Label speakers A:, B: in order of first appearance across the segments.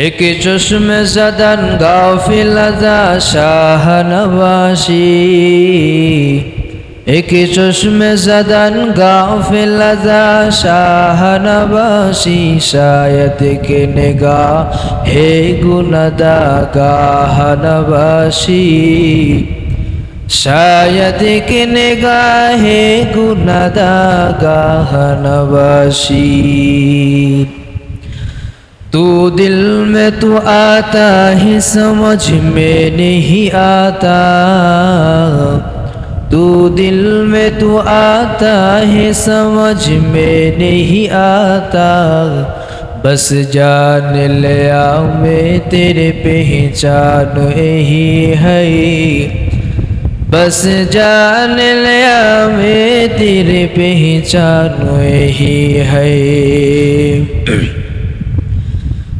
A: একে চশমে সদন গাফিলদা শাহনবাসি একে চশমে সদন গাফিলদা শাহনবাসি শায়দ কে নিগা হে গুণদা গাহনবাসি শায়দ কে নিগা হে গুণদা গাহনবাসী तू दिल में तू आता ही समझ में नहीं आता। तू दिल में तू आता है समझ में नहीं आता। बस जान लिया मैं तेरे पहचान यही है। बस जान लिया मैं तेरे पहचान यही है।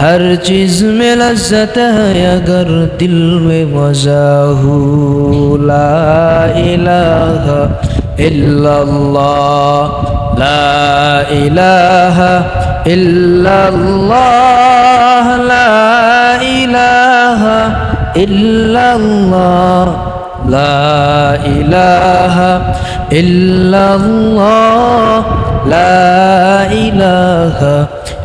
A: ہر چیز میں لذت ہے اگر دل میں مزہ ہو لا الہ الا اللہ لا الہ الا اللہ لا الہ الا اللہ لا الہ الا اللہ لا الہ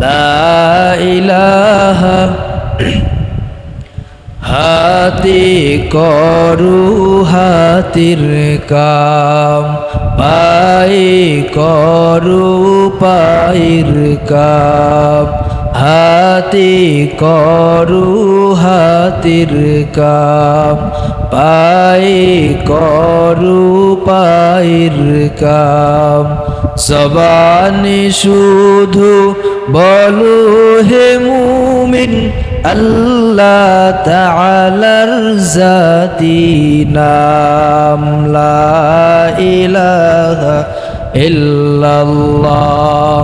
A: লাইলাহা হাতে করু হাতির কাম পায়ে করু পায়ের কাম, হাতে করু হাতির কাম পায়ে করু পায়ের কাম সবানি শুধু বলো হে মুমিন আল্লাহ তাআলার জাতি নাম লা ইলাহা ইল্লাল্লাহ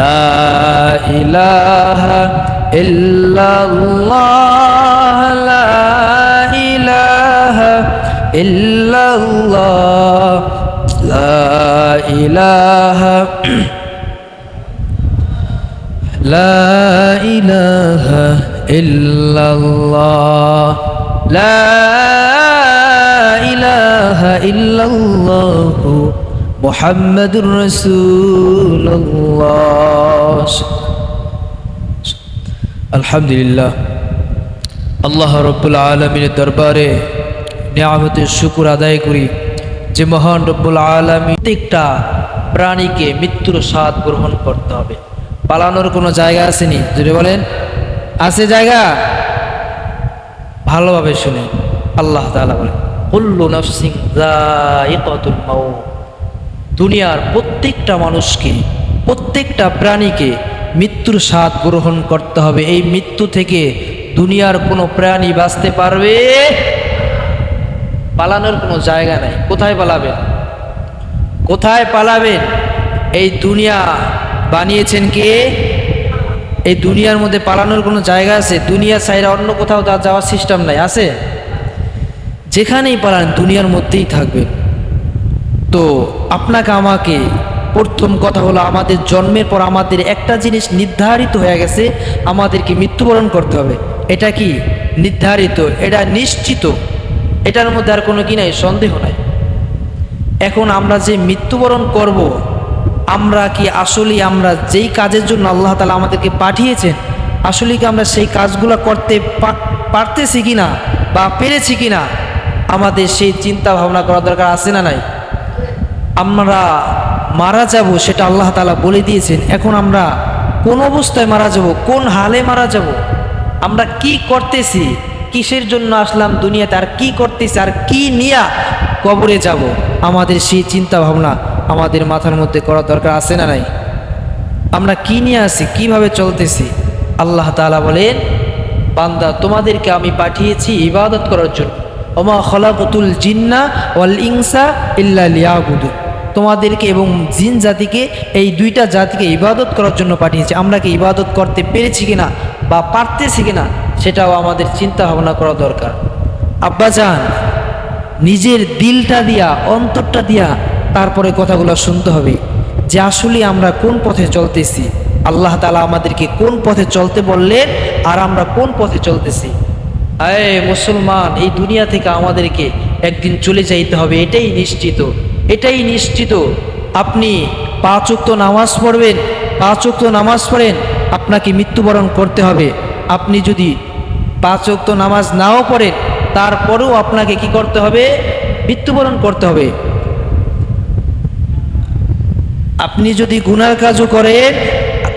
A: লা ইলাহা ইল্লাল্লাহ লা ইলাহা ইল্লাল্লাহ লা ইলাহা لا إله إلا الله لا إله إلا الله محمد رسول الله الحمد لله আল্লাহ রব্বুল আলমিনের দরবারে নিয়ামতের শুকুর আদায় করি যে মহান রব্বুল আলমী প্রত্যেকটা প্রাণীকে মৃত্যুর স্বাদ গ্রহণ করতে হবে পালানোর কোনো জায়গা আসেনি। যদি বলেন, আছে জায়গা? ভালোভাবে শুনে আল্লাহ তাআলা বলেন, কুল্লু নাফসিং দুনিয়ার প্রত্যেকটা মানুষকে, প্রত্যেকটা প্রাণীকে মৃত্যুর স্বাদ গ্রহণ করতে হবে। এই মৃত্যু থেকে দুনিয়ার কোনো প্রাণী বাঁচতে পারবে? পালানোর কোনো জায়গা নাই। কোথায় পালাবেন? কোথায় পালাবেন? এই দুনিয়া বানিয়েছেন কে? এই দুনিয়ার মধ্যে পালানোর কোনো জায়গা আছে? দুনিয়া ছাইরা অন্য কোথাও তার যাওয়ার সিস্টেম নাই, আছে? যেখানেই পালান, দুনিয়ার মধ্যেই থাকবেন। তো আপনাকে আমাকে প্রথম কথা হলো, আমাদের জন্মের পর আমাদের একটা জিনিস নির্ধারিত হয়ে গেছে, আমাদেরকে মৃত্যুবরণ করতে হবে। এটা কি? নির্ধারিত, এটা নিশ্চিত। এটার মধ্যে আর কোনো কি নাই? সন্দেহ নাই। এখন আমরা যে মৃত্যুবরণ করব আমরা কি আসলেই আমরা যেই কাজের জন্য আল্লাহ তালা আমাদেরকে পাঠিয়েছেন আসলে কি আমরা সেই কাজগুলো করতে পারতেছি কি না বা পেরেছি কি না আমাদের সেই চিন্তা ভাবনা করা দরকার আছে না নাই? আমরা মারা যাব সেটা আল্লাহ তালা বলে দিয়েছেন, এখন আমরা কোন অবস্থায় মারা যাব, কোন হালে মারা যাব, আমরা কি করতেছি, কিসের জন্য আসলাম দুনিয়াতে, আর কি করতেছি, আর কি নিয়া কবরে যাব, আমাদের সেই চিন্তা ভাবনা আমাদের মাথার মধ্যে করা দরকার আছে না নাই? আমরা কি নিয়ে আসি কীভাবে চলতেছি? আল্লাহ তাআলা বলেন, বান্দা, তোমাদেরকে আমি পাঠিয়েছি ইবাদত করার জন্য। ওমা খলাকতুল জিন্না ওয়াল ইনসা ইল্লা লিয়াবুদু। তোমাদেরকে এবং জিন জাতিকে, এই দুইটা জাতিকে ইবাদত করার জন্য পাঠিয়েছি। আমরা কি ইবাদত করতে পেরেছি কিনা বা পারতেছি কিনা, সেটাও আমাদের চিন্তা ভাবনা করা দরকার। আব্বা আব্বাজান, নিজের দিলটা দিয়া, অন্তরটা দিয়া তারপরে কথাগুলো শুনতে হবে যে আসলে আমরা কোন পথে চলতেছি? আল্লাহ তালা আমাদেরকে কোন পথে চলতে বললেন আর আমরা কোন পথে চলতেছি? আয় মুসলমান, এই দুনিয়া থেকে আমাদেরকে একদিন চলে যাইতে হবে, এটাই নিশ্চিত এটাই নিশ্চিত। আপনি পাঁচ নামাজ পড়বেন, পাঁচ নামাজ পড়েন, আপনাকে মৃত্যুবরণ করতে হবে। আপনি যদি পাঁচ নামাজ নাও পড়েন, তারপরেও আপনাকে কি করতে হবে? মৃত্যুবরণ করতে হবে। আপনি যদি গুনার কাজও করেন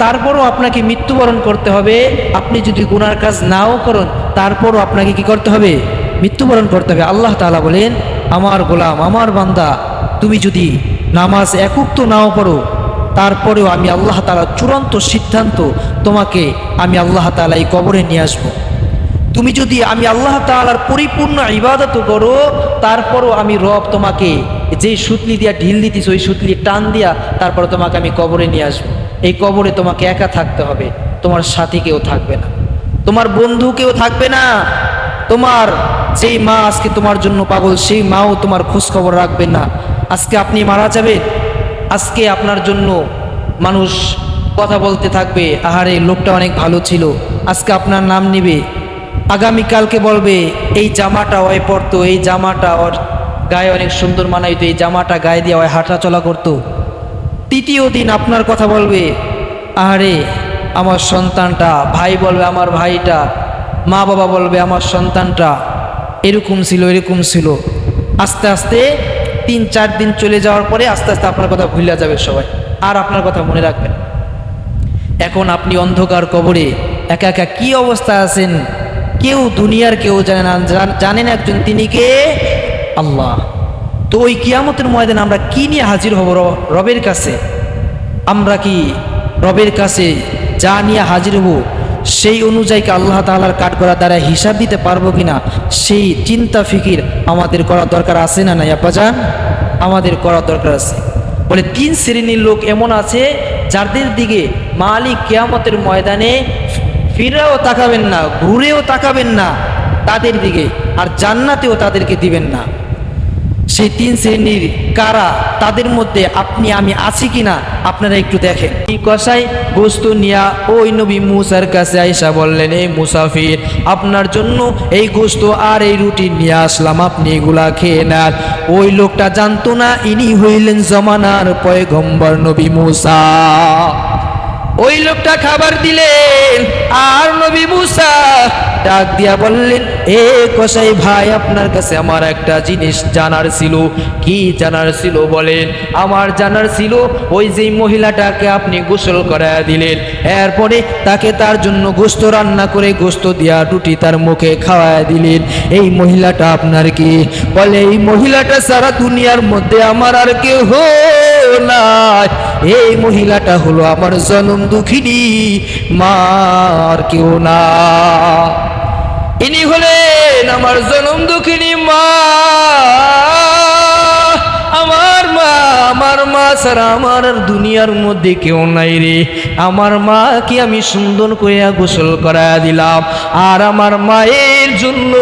A: তারপরও আপনাকে মৃত্যুবরণ করতে হবে। আপনি যদি গুনার কাজ নাও করেন, তারপরও আপনাকে কি করতে হবে? মৃত্যুবরণ করতে হবে। আল্লাহ তাআলা বলেন, আমার গোলাম, আমার বান্দা, তুমি যদি নামাজ একুক্ত নাও পড়ো তারপরেও আমি আল্লাহ তাআলা চূড়ান্ত সিদ্ধান্ত তোমাকে আমি আল্লাহ তাআলা এই কবরে নিয়ে আসব। তুমি যদি আমি আল্লাহ তালার পরিপূর্ণ ইবাদত করো, তারপরও আমি রব তোমাকে যে সুতলি দিয়া ঢিল দিতিস, ওই সুতলি টান দিয়া তারপর তোমাকে আমি কবরে নিয়ে আসব। এই কবরে তোমাকে একা থাকতে হবে, তোমার সাথী কেউ থাকবে না। তোমার বন্ধু কেউ থাকবে না। তোমার যেই মা আজকে তোমার জন্য পাগল, সেই মাও তোমার খোঁজ খবর রাখবে না। আজকে আপনি মারা যাবেন। আজকে আপনার জন্য মানুষ কথা বলতে থাকবে, আহারে, লোকটা অনেক ভালো ছিল। আজকে আপনার নাম নিবে। আগামীকালকে বলবে, এই জামাটা ওই পরতো, এই জামাটা ওর গায়ে অনেক সুন্দর মানাইতো, এই জামাটা গায়ে দিয়ে ওই হাঁটা চলা করতো। তৃতীয় দিন আপনার কথা বলবে আরে আমার সন্তানটা, ভাই বলবে আমার ভাইটা, মা বাবা বলবে আমার সন্তানটা। এরকম ছিল এরকম ছিল। আস্তে আস্তে তিন চার দিন চলে যাওয়ার পরে আস্তে আস্তে আপনার কথা ভুলে যাবে সবাই। আর আপনার কথা মনে রাখবেন এখন আপনি অন্ধকার কবরে, একা একা কি অবস্থা আছেন? কেউ দুনিয়ার কেউ জানে না। জান- জানেন একজন, তিনি কে? আল্লাহ, তো ওই কিয়ামতের ময়দানে আমরা কি নিয়ে হাজির হব রবের কাছে? আমরা কি রবের কাছে যা নিয়ে হাজির হব সেই অনুযায়ীকে আল্লাহ তাআলার কাঠ করা দ্বারা হিসাব দিতে পারব কিনা? সেই চিন্তা, ফিকির আমাদের করা দরকার আছে না নাই আপাজান আমাদের করা দরকার আছে। বলে তিন শ্রেণির লোক এমন আছে যাদের দিকে মালিক কেয়ামতের ময়দানে ফিরেও তাকাবেন না, ঘুরেও তাকাবেন না, তাদের দিকে, আর জান্নাতেও তাদেরকে দিবেন না। সেই তিন শ্রেণির কারা, তাদের মধ্যে আপনি আমি আছি কিনা, আপনারা একটু দেখেন। এই কষাই গোস্ত নিয়া ওই নবী মুসার কাছে আইসা বললেন এই মুসাফির, আপনার জন্য এই গোস্ত আর এই রুটি নিয়ে আসলাম, আপনি এগুলা খেয়ে নেন। ওই লোকটা জানতো না, ইনি হইলেন জমানার পয়গম্বর নবী মুসা। ওই লোকটা খাবার দিলেন, আর নবী মুসা ডাক দিয়া বললেন, এ কসাই ভাই, আপনার কাছে আমার একটা জিনিস জানার ছিল। কি জানার ছিল? বলেন, আমার জানার ছিল ওই যেই মহিলাটাকে আপনি গোসল করায় দিলেন। এরপরে তাকে তার জন্য গোস্ত রান্না করে গোস্ত দিয়া রুটি তার মুখে খাওয়ায় দিলেন। এই মহিলাটা আপনার কি? বলে, এই মহিলাটা সারা দুনিয়ার মধ্যে আমার আর কেউ নাই। এই মহিলাটা হলো আমার জনম দুঃখিনী, মার কেউ না। ইনি হলেন আমার জনম দুঃখিনী, মা। আমার মা আমার মা ছাড়া আমার দুনিয়ার মধ্যে কেউ নাই রে। আমার মাকে আমি সুন্দর করে গোসল করা দিলাম। আর আমার মায়ের জন্য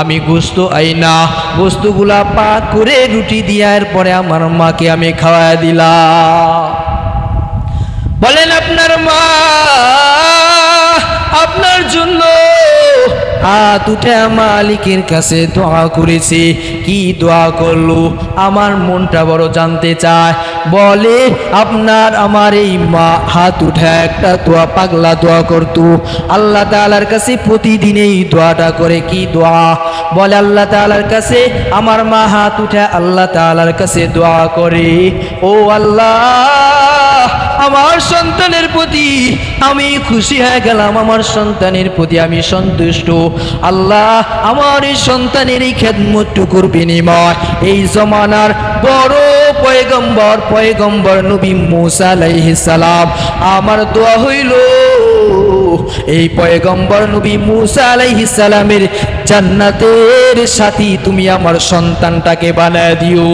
A: আমি গোস্ত আইনা গোস্তগুলা পাক করে রুটি দিয়ার পরে আমার মাকে আমি খাওয়াই দিলাম। বলেন আপনার মা, আপনার জন্য হাত উঠে মালিকের কাছে দোয়া করেছে। কি দোয়া করল? আমার মনটা বড় জানতে চায়। বলে, আপনার আমার এই মা হাত উঠে একটা দোয়া, পাগলা দোয়া করতো। আল্লাহ তাআলার কাছে প্রতিদিন এই দোয়াটা করে কি দোয়া? বলে, আল্লাহ তাআলার কাছে আমার মা হাত উঠে আল্লাহ তাআলার কাছে দোয়া করে। ও আল্লাহ! আমার সন্তানের প্রতি আমি খুশি হয়ে গেলাম, আমার সন্তানের প্রতি আমি সন্তুষ্ট। আল্লাহ আমার এই সন্তানের এই খেদমতটুকুর বিনিময়, এই জমানার বড় পয়গম্বর পয়গম্বর নবী মুসা সালাম, আমার দোয়া হইল, এই পয়গম্বর নবী মুসা আলাইহিস সালামের জান্নাতের সাথী তুমি আমার সন্তানটাকে বানায় দিও।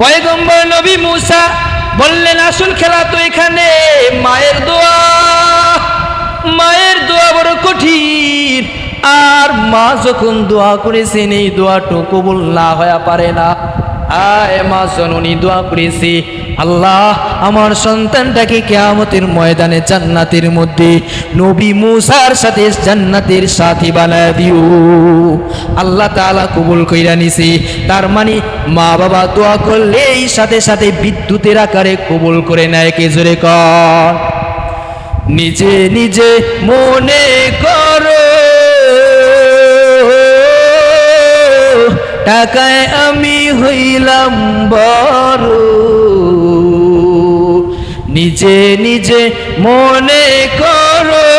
A: পয়গম্বর নবী মুসা বললেন আসল খেলা তো এখানে। মায়ের দোয়া মায়ের দোয়া বড় কঠিন। আর মা যখন দোয়া করেছেন, এই দোয়াটুকু বললা না হয়ে পারে না। আয় মা জননী, দোয়া করেছি। আল্লাহ, আমার সন্তানটাকে কেয়ামতের ময়দানে জান্নাতের মধ্যে নবী মুসার সাথে জান্নাতের সাথী বানায় দিও। আল্লাহ তাআলা কবুল কইরা নিছি। তার মানে মা বাবা দোয়া করলে এই সাথে সাথে বিদ্যুতের আকারে কবুল করে নেয় কে জোরে কর। নিজে নিজে মনে করো টাকায় আমি হইলাম বড়। নিজে নিজে মনে করো।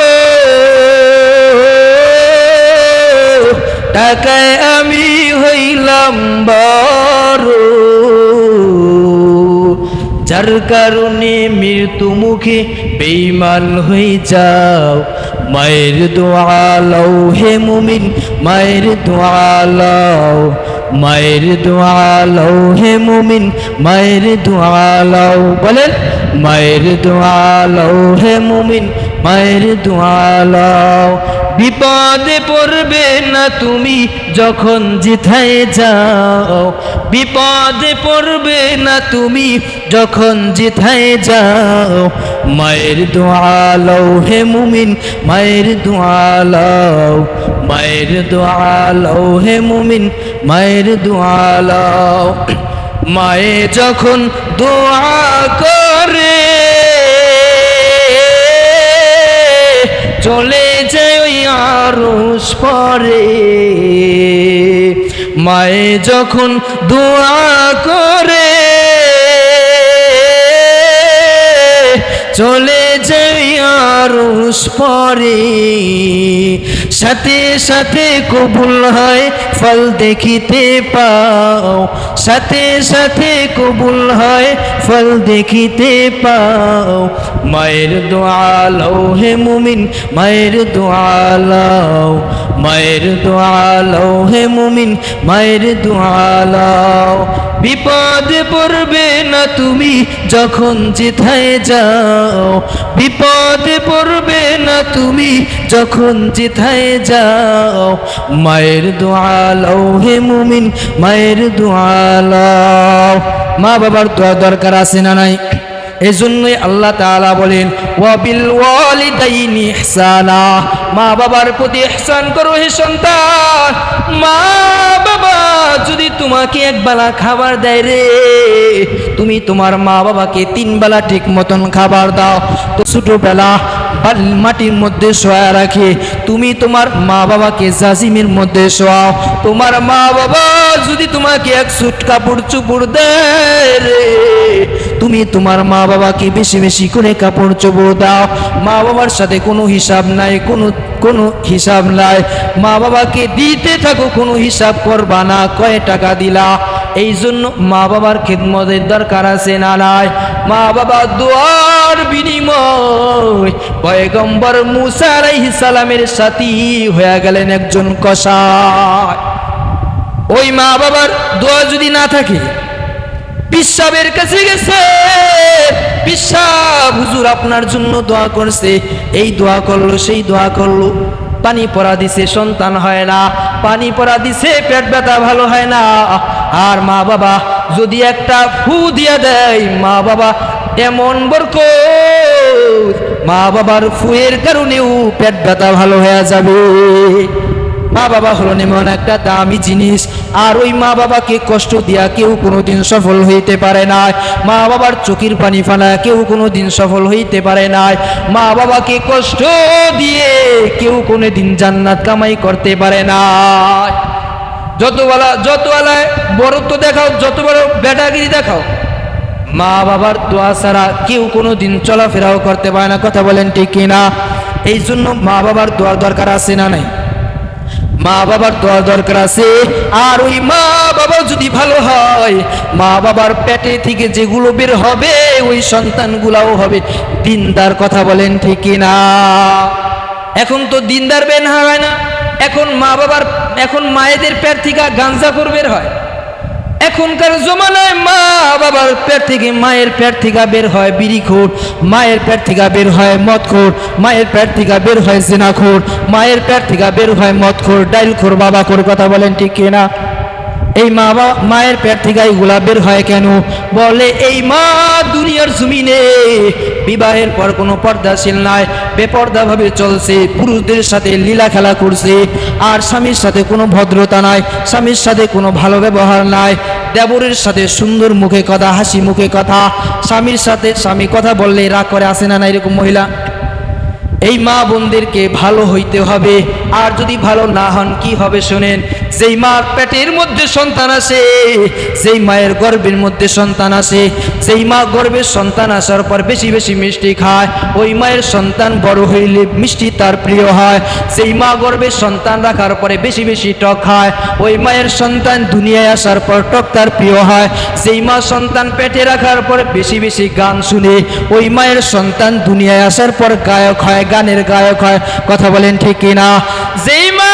A: টাকায় আমি হইলাম বড়। যার কারণে মৃত্যু মুখে বেইমান হয়ে যাও। মায়ের দোয়ালাও হে মুমিন, মায়ের দোয়ালাও মায়ের দোয়ালও হে মুমিন মায়ের দোয়ালও বলেন মায়ের দোয়ালও হে মুমিন মায়ের দোয়ালাও বিপদে পড়বে না তুমি যখন জিথায় যাও। বিপদে পড়বে না তুমি যখন জিথায় যাও। মায়ের দোয়ালাও হে মুমিন, মায়ের দোয়ালাও মায়ের দোয়ালাও হে মুমিন, মায়ের দোয়ালাও মায়ে যখন দোয়া করে, চলে পরে মায়ে যখন দোয়া করে, চলে যাই আরস পরে সাথে সাথে কবুল হয়, ফল দেখিতে পাও। সাথে সাথে কবুল হয়, ফল দেখিতে পাও। মায়ের দোয়ালাও হে মুমিন, মায়ের দোয়ালাও মায়ের দোয়ালাও হে মুমিন, মায়ের দোয়ালাও বিপদে পড়বে না তুমি যখন যেথায় যাও। বিপদে পড়বে তুমি যখন যেথায় যাও, মায়ের দোয়ালাও হে মুমিন, মায়ের দোয়ালাও মা বাবার দোয়া দরকার আছে না নাই? এজন্যই আল্লাহ তাআলা বলেন, ওয়াবিল ওয়ালিদাইনি ইহসানা। মা বাবার প্রতি ইহসান করো হে সন্তান। মা বাবা, যদি তোমাকে একবেলা খাবার দেয় রে, তুমি তোমার মা বাবাকে তিন বেলা ঠিক মতন খাবার দাও। তো ছোটবেলা বাল- মাটির মধ্যে শোয়া রাখে, তুমি তোমার মা বাবাকে জাজিমের মধ্যে শোয়াও। তোমার মা বাবা যদি তোমাকে এক সুট কাপড় চুপড় দেয় রে তুমি তোমার মা বাবাকে বেশি বেশি করে কাপড় চোপড় দাও। মা বাবার সাথে কোনো হিসাব নাই, কোনো কোনো হিসাব নাই। মা বাবাকে দিতে থাকো, কোনো হিসাব করবা না, কয় টাকা দিলা? এই জন্য মা বাবার খেদমতের দরকার আছে না নাই? মা বাবা দোয়ার বিনিময়, পয়গম্বর মুসা আলাইহিস সালামের সাথী হয়ে গেলেন একজন কসাই। ওই মা বাবার দোয়া যদি না থাকে পিসাবের কাছে গেছে। পিসাব হুজুর আপনার জন্য দোয়া করছে। এই দোয়া করল, সেই দোয়া করল। পানি পরা দিছে, সন্তান হয় না। পানি পরা দিছে, পেট ব্যথা ভালো হয় না। আর মা বাবা যদি একটা ফু দিয়ে দেয়, মা বাবা এমন বরকত। মা বাবার ফুয়ের কারণেও পেট ব্যথা ভালো হয়ে যাবে। মা বাবা হলো এমন একটা দামি জিনিস। আর ওই মা বাবাকে কষ্ট দিয়া কেউ কোনোদিন সফল হইতে পারে না মা বাবার চোখের পানি ফানা কেউ কোনোদিন সফল হইতে পারে না মা বাবাকে কষ্ট দিয়ে কেউ কোনোদিন জান্নাত কামাই করতে পারে না যত বেলা যত বেলায় বড়ত্ব দেখাও, যত বড় বেটাগিরি দেখাও, মা বাবার দোয়া ছাড়া কেউ কোনো দিন চলাফেরাও করতে পারে না। কথা বলেন ঠিক কিনা? এই জন্য মা বাবার দোয়ার দরকার আছে না নাই? মা বাবার দোয়া দরকার আছে। আর ওই মা বাবা যদি ভালো হয়, মা বাবার পেটে থেকে যেগুলো বের হবে, ওই সন্তানগুলাও হবে। দিনদার কথা বলেন ঠিক না? এখন তো দিনদার বেন হয় না। এখন মা বাবার, এখন মায়েদের পেট থেকে গাঞ্জা বের হয়। এখনকার জমানায় মা বাবার পেট থেকে, মায়ের পেট থেকে বের হয় বিড়িখোর মায়ের পেট থেকে বের হয় মদখোর মায়ের পেট থেকে বের হয় জেনাখোর মায়ের পেট থেকে বের হয় মদখোর ডাইলখোর বাবাখোর কথা বলেন ঠিক কিনা? এই মা মায়ের পেট থেকে এইগুলা বের হয় কেন? বলে, এই মা দুনিয়ার জমিনে বিবাহের পর কোনো পর্দাশীল নাই, বেপর্দাভাবে চলছে, পুরুষদের সাথে লীলা খেলা করছে, আর স্বামীর সাথে কোনো ভদ্রতা নাই, স্বামীর সাথে কোনো ভালো ব্যবহার নাই, দেবরের সাথে সুন্দর মুখে কথা, হাসি মুখে কথা, স্বামীর সাথে স্বামী কথা বললে রাগ করে, আসে না না এরকম মহিলা? এই মা বোনদেরকে ভালো হইতে হবে। আর যদি ভালো না হন, কি হবে শোনেন? যেই মার পেটের মধ্যে সন্তান আসে, যেই মায়ের গর্বের মধ্যে সন্তান আসে সেই মা গর্ভের সন্তান আসার পর বেশি বেশি মিষ্টি খায়, ওই মায়ের সন্তান বড় হইলে মিষ্টি তার প্রিয় হয়। সেই মা গর্ভের সন্তান রাখার পরে বেশি বেশি টক খায়, ওই মায়ের সন্তান দুনিয়ায় আসার পর টক তার প্রিয় হয়। সেই মা সন্তান পেটে রাখার পর বেশি বেশি গান শুনে, ওই মায়ের সন্তান দুনিয়ায় আসার পর গায়ক হয়, গানের গায়ক হয়। কথা বলেন ঠিক কিনা? যেই মা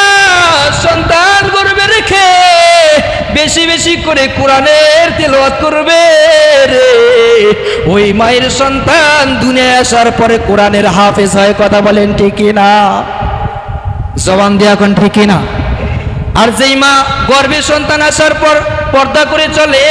A: সন্তান গর্বে বেশি বেশি করে কোরআনের তেলাওয়াত করবে রে। ওই মায়ের সন্তান দুনিয়া আসার পরে কোরআনের হাফেজ হয়, কথা বলেন ঠিক না? জবান দিয়ে এখন ঠিক না? আর যেই মা গর্ভে সন্তান আসার পর পর্দা করে চলে,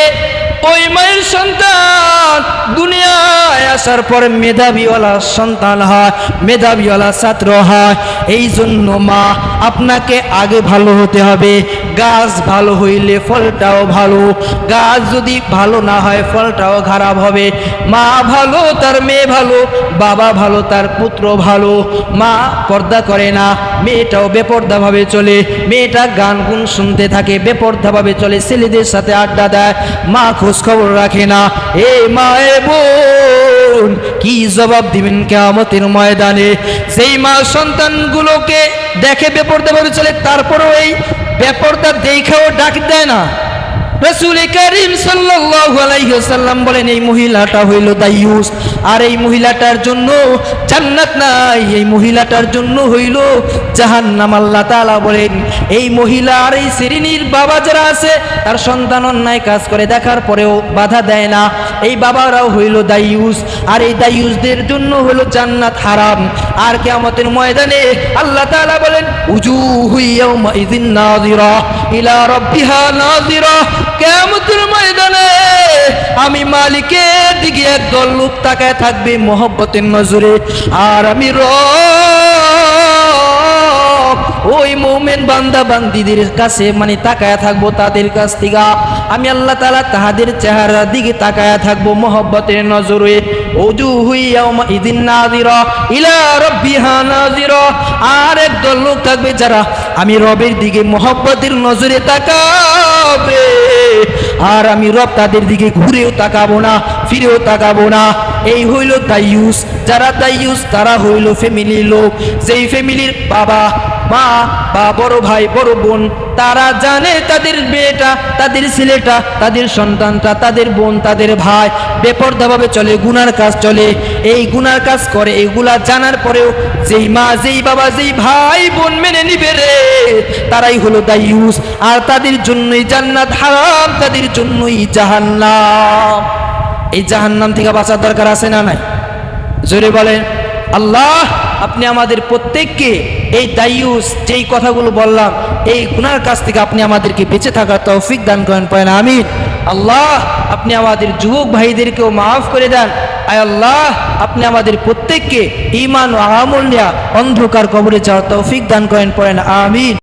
A: ওই মায়ের সন্তান দুনিয়ায় আসার পর মেধাবীওয়ালা সন্তান হয়, মেধাবীওয়ালা ছাত্র হয়। এই জন্য মা, আপনাকে আগে ভালো হতে হবে। গাছ ভালো হইলে ফলটাও ভালো। গাছ যদি ভালো না হয়, ফলটাও খারাপ হবে। মা ভালো, তার মেয়ে ভালো, বাবা ভালো, তার পুত্র ভালো। মা পর্দা করে না, মেয়েটাও বেপর্দাভাবে চলে। মেয়েটা গান গুন শুনতে থাকে, বেপর্দাভাবে চলে। ছেলেদের সাথে আড্ডা দেয়। মা খোঁজ খবর রাখে না। এ মা, এ বোন, কি জবাব দিবেন কেমতের ময়দানে? সেই মা সন্তানগুলোকে দেখে বেপর্দাভাবে চলে তারপরেও এই বেপরদা দেখেও ডাক দেয় না। রসুল করিম সাল্লাহ আলাইহ সাল্লাম বলেন, এই মহিলাটা হইল দাইয়ুস আর এই মহিলাটার জন্য জান্নাত নাই। এই মহিলাটার জন্য হইল জাহান্নাম। আল্লাহ তাআলা বলেন, এই মহিলা আর এই শ্রেণির বাবা যারা আছে, তার সন্তান অন্যায় কাজ করে, দেখার পরেও বাধা দেয় না। এই বাবারাও হইল দাইয়ুস আর এই দাইয়ুসদের জন্য হইল জান্নাত হারাম। আর কিয়ামতের ময়দানে আল্লাহ তাআলা বলেন উজুহু ইয়াউমা ইযিন নাযিরা, ইলা রাব্বিহা নাযিরা। কেমতের ময়দানে আমি মালিকের দিকে একদল লোক তাকায় থাকবে মোহব্বতের নজরে। আর আমি র ওই মোমেন বান্দা বান্দিদের কাছে মানে তাকায়া থাকব তাদের কাছ থেকে। আমি আল্লাহ তালা তাহাদের চেহারার দিকে তাকায়া থাকব মোহব্বতের নজরে। ওজু ইদিন নাজিরা ইলা নাজিরা আর একদল লোক থাকবে যারা আমি রবের দিকে মোহব্বতের নজরে তাকাবে। আর আমি রব তাদের দিকে ঘুরেও তাকাবো না। ফিরেও তাকাবো না। এই হইল দাইয়ুস যারা দাইয়ুস তারা হইল ফ্যামিলির লোক। যেই ফ্যামিলির বাবা, মা বা বড় ভাই, বড় বোন, তারা জানে তাদের মেয়েটা, তাদের ছেলেটা, তাদের সন্তানটা, তাদের বোন, তাদের ভাই বেপর্দাভাবে চলে, গুনার কাজ চলে। এই গুনার কাজ করে, এগুলা জানার পরেও যেই মা, যেই বাবা, যেই ভাই, বোন মেনে নিবে রে, তারাই হলো দাইয়ুস আর তাদের জন্যই জান্নাত হারাম, তাদের জন্যই জাহান্নাম। এই জাহান্নাম থেকে বাঁচার দরকার আছে না নাই? জোরে বলেন, আল্লাহ, আপনি আমাদের প্রত্যেককে এই দায়ুস, যেই কথাগুলো বললাম, এই গুনার কাছ থেকে আপনি আমাদেরকে বেঁচে থাকার তৌফিক দান করেন পয়েন আমিন। আল্লাহ, আপনি আমাদের যুবক ভাইদেরকেও মাফ করে দেন। আয় আল্লাহ, আপনি আমাদের প্রত্যেককে ইমান ও অন্ধকার কবরে যাওয়ার তৌফিক দান করেন, পড়েন, আমিন।